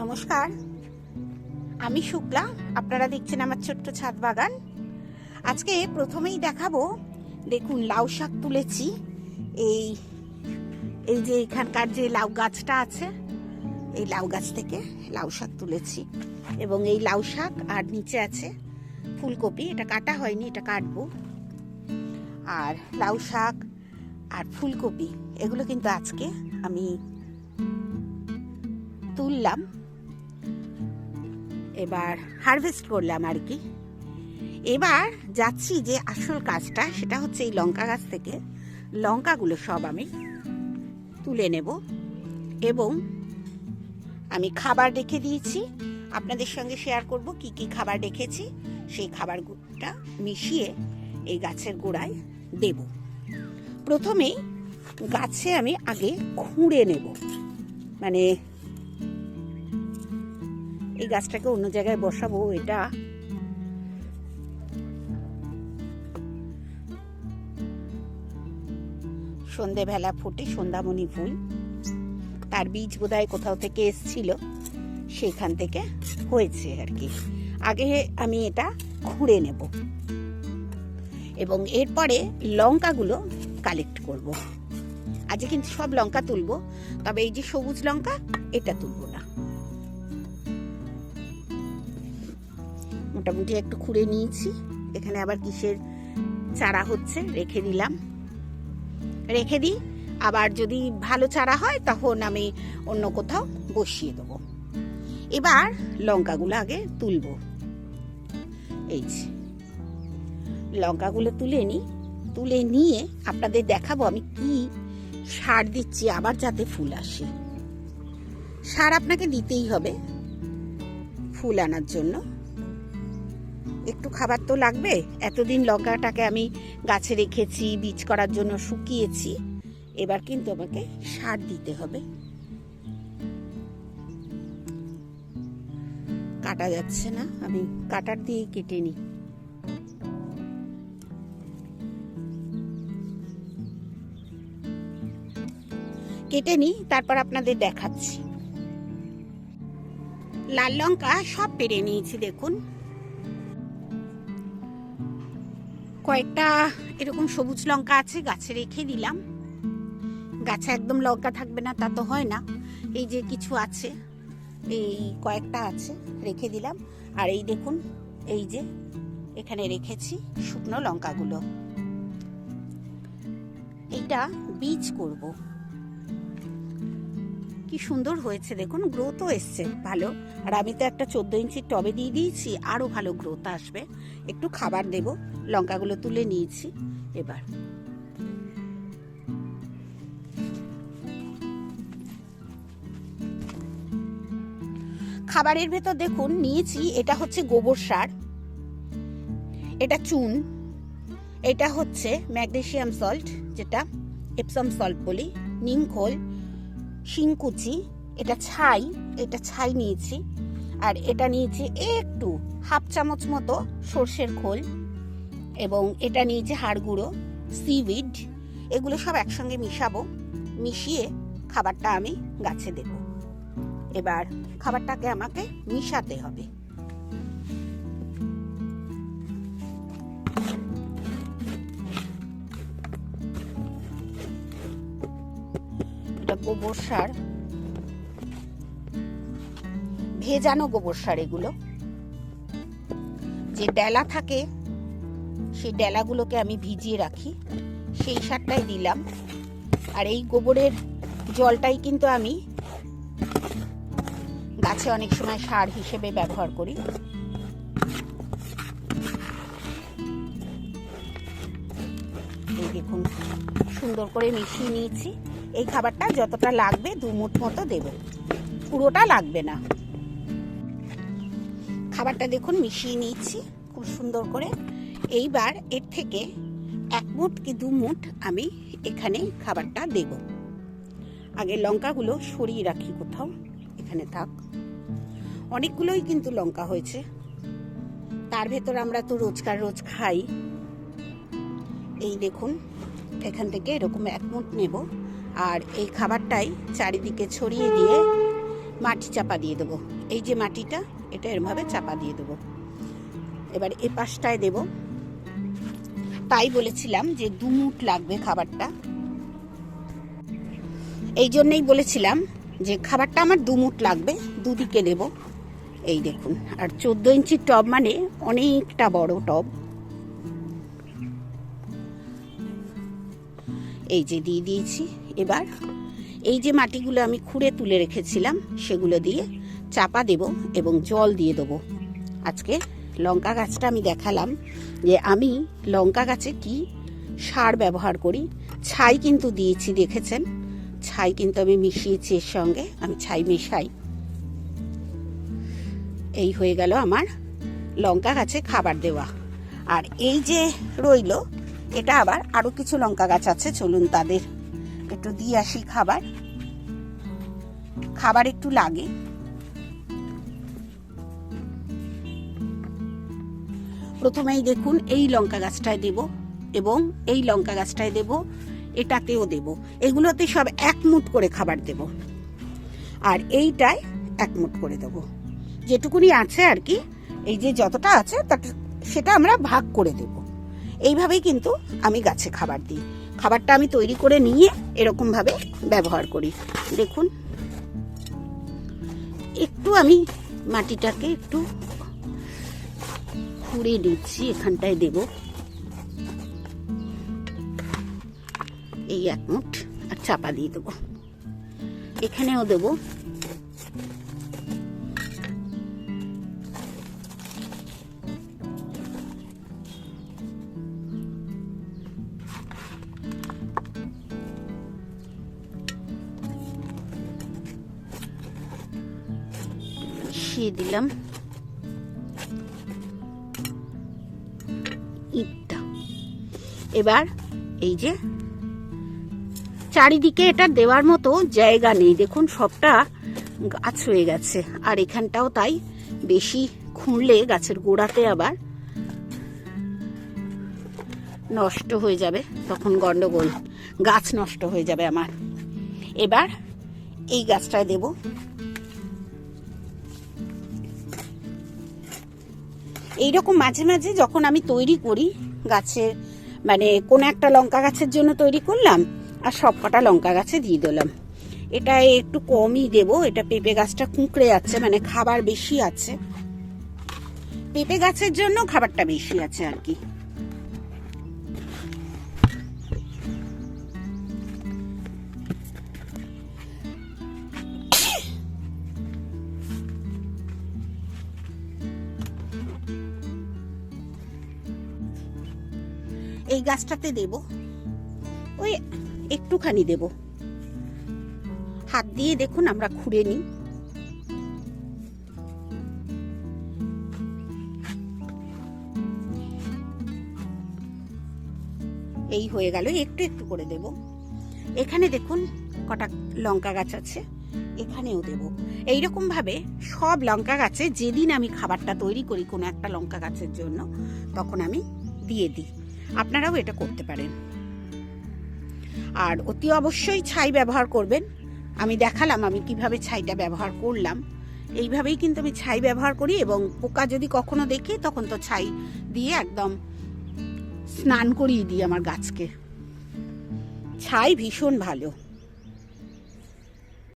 নমস্কার। আমি শুক্লা, আপনারা দেখছেন আমার ছোট্ট ছাদ বাগান। আজকে প্রথমেই দেখাবো, দেখুন লাউ শাক তুলেছি। এই এই যে এখানকার যে লাউ গাছটা আছে, এই লাউ গাছ থেকে লাউ শাক তুলেছি। এবং এই লাউ শাক আর নিচে আছে ফুলকপি, এটা কাটা হয়নি, এটা কাটবো। আর লাউ শাক আর ফুলকপি, এগুলো কিন্তু আজকে আমি তুললাম। এবার হারভেস্ট করলাম আর কি। এবার যাচ্ছি যে আসল কাজটা, সেটা হচ্ছে এই লঙ্কা গাছ থেকে। লঙ্কাগুলো সব আমি তুলে নেব এবং আমি খাবার রেখে দিয়েছি। আপনাদের সঙ্গে শেয়ার করব কি কি খাবার রেখেছি। সেই খাবারটা মিশিয়ে এই গাছের গোড়ায় দেব। প্রথমেই গাছে আমি আগে খুঁড়ে নেব। মানে এই গাছটাকে অন্য জায়গায় বসাবো, এটা। সন্ধেবেলা ফুটে সন্ধ্যামণি ফুল। তার বীজ বোধহয় কোথাও থেকে এসছিল সেখান থেকে হয়েছে আর কি। আগে আমি এটা খুঁড়ে নেব। এবং এরপরে লঙ্কাগুলো কালেক্ট করব। আজকে কিন্তু সব লঙ্কা তুলবো, তবে এই যে সবুজ লঙ্কা, এটা তুলবো মোটামুটি একটু খুঁড়ে নিয়েছি। এখানে আবার কিসের চারা হচ্ছে, রেখে দিলাম। রেখে দিই। আবার যদি ভালো চারা হয়, তখন আমি অন্য কোথাও বসিয়ে দেবো। এবার লঙ্কাগুলো আগে তুলব। এই যে। লঙ্কাগুলো তুলে নিই তুলে নিয়ে আপনাদের দেখাবো আমি কি সার দিচ্ছি, আবার যাতে ফুল আসে। সার আপনাকে দিতেই হবে ফুল আনার জন্য। একটু খাবার তো লাগবে। এতদিন লঙ্কাটাকে আমি গাছে রেখেছি, বীজ করার জন্য শুকিয়েছি। এবার কিন্তু আমাকে সার দিতে হবে। কাটা যাচ্ছে না, আমি কাটার দিয়ে কেটে নিই। কেটে নিই, তারপর আপনাদের দেখাচ্ছি। লাল লঙ্কা সব পেরে নিয়েছি, দেখুন। কয়েকটা এরকম সবুজ লঙ্কা আছে, গাছে রেখে দিলাম। গাছে একদম লঙ্কা থাকবে না, তা তো হয় না। এই যে কিছু আছে, এই কয়েকটা আছে, রেখে দিলাম। আর এই দেখুন, এই যে এখানে রেখেছি শুকনো লঙ্কাগুলো। এইটা বীজ করব। কি সুন্দর হয়েছে দেখুন গ্রোথও এসছে, ভালো। আর আমি তো একটা চোদ্দ ইঞ্চির টবে দিয়ে দিয়েছি আরও ভালো গ্রোথ আসবে। একটু খাবার দেব, লঙ্কাগুলো তুলে নিয়েছি, এবার। খাবারের ভেতর দেখুন, নিয়েছি, এটা হচ্ছে গোবর সার, এটা চুন, এটা হচ্ছে ম্যাগনেশিয়াম সল্ট যেটা এপসাম সল্ট বলি, নিম খোল শিংকুচি এটা ছাই এটা ছাই নিয়েছি। আর এটা নিয়েছি একটু হাফ চামচ মতো সর্ষের খোল এবং এটা নিয়েছি হাড় গুঁড়ো সিউইড এগুলো সব একসঙ্গে মিশাবো। মিশিয়ে খাবারটা আমি গাছে দেব। এবার খাবারটাকে আমাকে মিশাতে হবে। এটা গোবর সার। ভেজানো গোবর সার এগুলো। যে ডেলা থাকে, সেই ডেলাগুলোকে আমি ভিজিয়ে রাখি। সেই সারটাই দিলাম। আর এই গোবরের জলটাই কিন্তু আমি গাছে অনেক সময় সার হিসেবে ব্যবহার করি। দেখুন, সুন্দর করে মিশিয়ে নিয়েছি। এই খাবারটা যতটা লাগবে দু মুঠ মতো দেব। পুরোটা লাগবে না। খাবারটা দেখুন মিশিয়ে নিয়েছি খুব সুন্দর করে। এইবার এর থেকে এক মুঠ কি দু মুঠ আমি এখানে খাবারটা দেব। আগে লঙ্কাগুলো সরিয়ে রাখি কোথাও, এখানে থাক। অনেকগুলোই কিন্তু লঙ্কা হয়েছে। তার ভেতর আমরা তো রোজকার রোজ খাই। এই দেখুন, এখান থেকে এরকম এক মুঠ নেব। আর এই খাবারটাই চারিদিকে ছড়িয়ে দিয়ে মাটি চাপা দিয়ে দেবো। এই যে মাটিটা, এটা এরমভাবে চাপা দিয়ে দেবো। এবার এ পাশটায় দেব। তাই বলেছিলাম যে দু মুঠ লাগবে খাবারটা। এই জন্যই বলেছিলাম যে খাবারটা আমার দু মুঠ লাগবে, দুদিকে দেব। এই দেখুন, আর চোদ্দ ইঞ্চির টব মানে অনেকটা বড় টব। এই যে দিয়ে দিয়েছি। এবার এই যে মাটিগুলো আমি খুঁড়ে তুলে রেখেছিলাম, সেগুলো দিয়ে চাপা দেব এবং জল দিয়ে দেবো। আজকে লঙ্কা গাছটা আমি দেখালাম যে আমি লঙ্কা গাছে কি সার ব্যবহার করি। ছাই কিন্তু দিয়েছি, দেখেছেন? ছাই কিন্তু আমি মিশিয়েছি এর সঙ্গে, আমি ছাই মেশাই। এই হয়ে গেল আমার লঙ্কা গাছে খাবার দেওয়া। আর এই যে রইল, এটা আবার আরও কিছু লঙ্কা গাছ আছে, চলুন তাদের একটু দিয়ে আসি খাবার। খাবার একটু লাগে। প্রথমেই দেখুন, এই লঙ্কা গাছটায় দেব এবং এই লঙ্কা গাছটায় দেব, এটাতেও দেব। এগুলোতে সব এক মুঠ করে খাবার দেব। আর এইটায় এক মুঠ করে দেব। যেটুকুনি আছে আর কি, এই যে যতটা আছে সেটা আমরা ভাগ করে দেব। এইভাবেই কিন্তু আমি গাছে খাবার দিই। খাবারটা আমি তৈরি করে নিয়ে এরকমভাবে ব্যবহার করি। দেখুন। একটু আমি মাটিটাকে একটু খুঁড়ে দিচ্ছি এখানটায় দেব। এই এক মুঠ, আর চাপা দিয়ে দেবো। এখানেও দেবো মিশিয়ে দিলাম। ইটটা। এবার এই যে চারিদিকে এটা দেওয়ার মতো জায়গা নেই। দেখুন, সবটা গাছ হয়ে গেছে। আর এখানটাও তাই বেশি খুঁড়লে গাছের গোড়াতে আবার নষ্ট হয়ে যাবে তখন গন্ডগোল। গাছ নষ্ট হয়ে যাবে আমার। এবার এই গাছটায় দেব এইরকম মাঝে মাঝে যখন আমি তৈরি করি গাছের মানে কোনো একটা লঙ্কা গাছের জন্য তৈরি করলাম আর সব কটা লঙ্কা গাছে দিয়ে দিলাম। এটা একটু কমই দেব, এটা পেঁপে গাছটা কুঁকড়ে যাচ্ছে মানে খাবার বেশি আছে। পেঁপে গাছের জন্য খাবারটা বেশি আছে আর কি। এই গাছটাতে দেব। ওই একটুখানি দেব। হাত দিয়ে দেখুন আমরা খুঁড়ে নিই। এই হয়ে গেল, একটু একটু করে দেব। এখানে দেখুন কটা লঙ্কা গাছ আছে, এখানেও দেব। এইরকম ভাবে সব লঙ্কা গাছে যেদিন আমি খাবারটা তৈরি করি কোনো একটা লঙ্কা গাছের জন্য, তখন আমি দিয়ে দিই। আপনারাও এটা করতে পারেন। আর অতি অবশ্যই ছাই ব্যবহার করবেন। আমি দেখালাম আমি কীভাবে ছাইটা ব্যবহার করলাম। এইভাবেই কিন্তু আমি ছাই ব্যবহার করি এবং পোকা যদি কখনো দেখি তখন তো ছাই দিয়ে একদম স্নান করিয়ে দিই আমার গাছকে। ছাই ভীষণ ভালো।